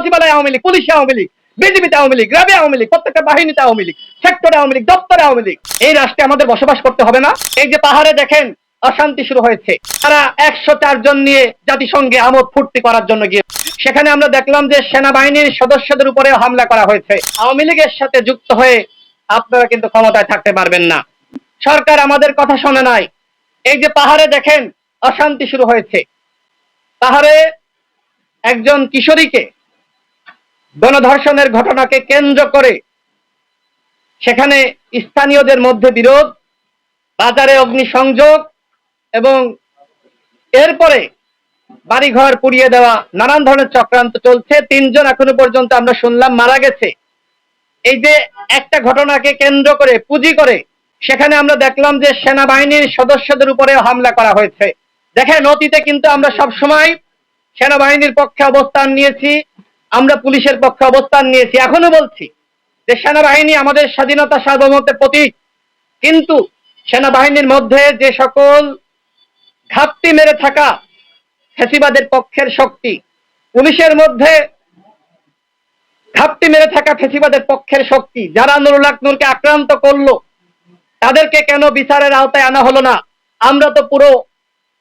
সচিবালয় আওয়ামী লীগ, পুলিশে আওয়ামী লীগ বিজেপিতে আওয়ামী লীগ, গ্রামে আওয়ামী লীগ, প্রত্যেকটা বাহিনীতে আওয়ামী লীগ, সেক্টরে আওয়ামী লীগ, দপ্তরে আওয়ামী লীগ। এই রাষ্ট্রে আমাদের বসবাস করতে হবে না। এই যে পাহাড়ে দেখেন, অশান্তি শুরু হয়েছে। তারা একশো জন নিয়ে জাতিসংঘে আমোদ ফুর্তি করার জন্য গিয়ে সেখানে আমরা দেখলাম যে সেনাবাহিনীর সদস্যদের উপরে হামলা করা হয়েছে। আওয়ামী লীগের সাথে যুক্ত হয়ে আপনারা কিন্তু ক্ষমতায় থাকতে পারবেন না। সরকার আমাদের কথা শোনে নাই। এই যে পাহাড়ে দেখেন, অশান্তি শুরু হয়েছে। পাহাড়ে একজন কিশোরীকে গণধর্ষণের ঘটনাকে কেন্দ্র করে সেখানে স্থানীয়দের মধ্যে বিরোধ, বাজারে অগ্নিসংযোগ এবং এরপরে বাড়িঘর পুড়িয়ে দেওয়া, নানান ধরনের চক্রান্ত চলছে। তিনজন এখনও পর্যন্ত আমরা শুনলাম মারা গেছে। এই যে একটা ঘটনাকে কেন্দ্র করে, পুঁজি করে, সেখানে আমরা দেখলাম যে সেনাবাহিনীর সদস্যদের উপরে হামলা করা হয়েছে। দেখেন, অতীতে কিন্তু আমরা সব সময় সেনাবাহিনীর পক্ষে অবস্থান নিয়েছি। আমরা পুলিশের পক্ষে অবস্থান নিয়েছি, এখনও বলছি যে সেনাবাহিনী আমাদের স্বাধীনতা সার্বভৌমত্বের প্রতীক। কিন্তু সেনাবাহিনীর মধ্যে যে সকল ঘাপটি মেরে থাকা ফেসিবাদের পক্ষের শক্তি, পুলিশের মধ্যে ঘাপটি মেরে থাকা ফেসিবাদের পক্ষের শক্তি, যারা নুরুল হক নূরকে আক্রান্ত করল, তাদেরকে কেন বিচারের আওতায় আনা হলো না? আমরা তো পুরো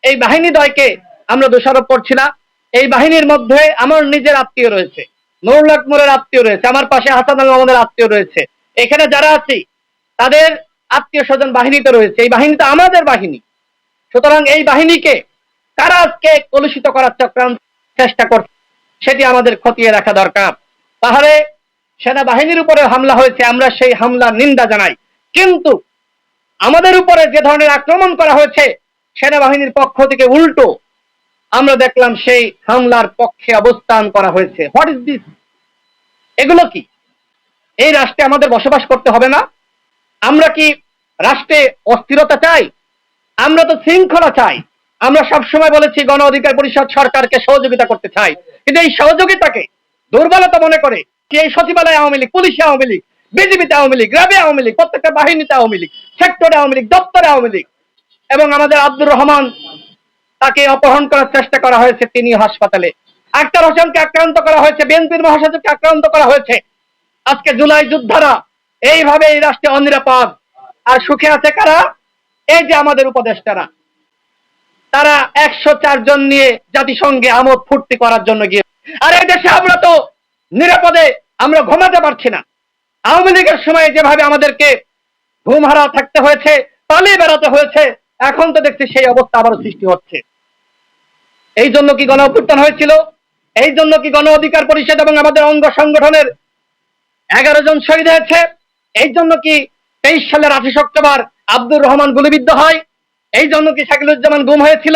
এই বাহিনী দয়কে আমরা দোষারোপ করছি না। এই বাহিনীর মধ্যে আমার নিজের আত্মীয় রয়েছে। নুরুল হক নূরের আত্মীয় রয়েছে, আমার পাশে হাসান আল মাহমুদের আত্মীয় রয়েছে। এখানে যারা আছি, তাদের আত্মীয় স্বজন বাহিনীতে রয়েছে। এই বাহিনী তো আমাদের বাহিনী। সুতরাং এই বাহিনীকে কারা আজকে কলুষিত করার চক্রান্ত চেষ্টা করছে, সেটি আমাদের খতিয়ে রাখা দরকার। পাহাড়ে সেনাবাহিনীর উপরে হামলা হয়েছে, আমরা সেই হামলার নিন্দা জানাই। কিন্তু আমাদের উপরে যে ধরনের আক্রমণ করা হয়েছে, সেনাবাহিনীর পক্ষ থেকে উল্টো আমরা দেখলাম সেই হামলার পক্ষে অবস্থান করা হয়েছে। হোয়াট ইজ দিস এগুলো কি? এই রাষ্ট্রে আমাদের বসবাস করতে হবে না? আমরা কি রাষ্ট্রে অস্থিরতা চাই? আমরা তো শৃঙ্খলা চাই। আমরা সবসময় বলেছি, গণ অধিকার পরিষদ সরকারকে সহযোগিতা করতে চাই। কিন্তু এই সহযোগিতাকে দুর্বলতা মনে করে কি এই সচিবালয় আওয়ামী লীগ, পুলিশে আওয়ামী লীগ বিজেপিতে আওয়ামী লীগ, গ্রামে আওয়ামী লীগ, প্রত্যেকটা বাহিনীতে আওয়ামী লীগ, সেক্টরে আওয়ামী লীগ, দপ্তরে আওয়ামী লীগ, এবং আমাদের আব্দুর রহমান তাকে অপহরণ করার চেষ্টা করা হয়েছে তিনি হাসপাতালে। আক্তার হোসেনকে আক্রান্ত করা হয়েছে, বিএনপির মহাসচিবকে আক্রান্ত করা হয়েছে। আজকে জুলাই যোদ্ধারা এইভাবে এই রাষ্ট্রে অনিরাপদ। আর সুখে আছে কারা? এই যে আমাদের উপদেষ্টারা। তারা একশো চার জন নিয়ে জাতিসংঘে আমোদ ফুর্তি করার জন্য গিয়ে আর এই দেশে আমরা তো নিরাপদে আমরা ঘুমাতে পারছি না। আওয়ামী লীগের সময় যেভাবে আমাদেরকে ঘুম হারা থাকতে হয়েছে, পালিয়ে বেড়াতে হয়েছে এখন তো দেখছি সেই অবস্থা আবারও সৃষ্টি হচ্ছে। এই জন্য কি গণ অভ্যুত্থান হয়েছিল? এই জন্য কি গণ অধিকার পরিষদ এবং আমাদের অঙ্গ সংগঠনের এগারো জন শহীদ হয়েছে? এই জন্য কি তেইশ সালের আঠাশ অক্টোবর আব্দুর রহমান গুলিবিদ্ধ হয়? এই জন্য কি শাকিলুজ্জামান গুম হয়েছিল?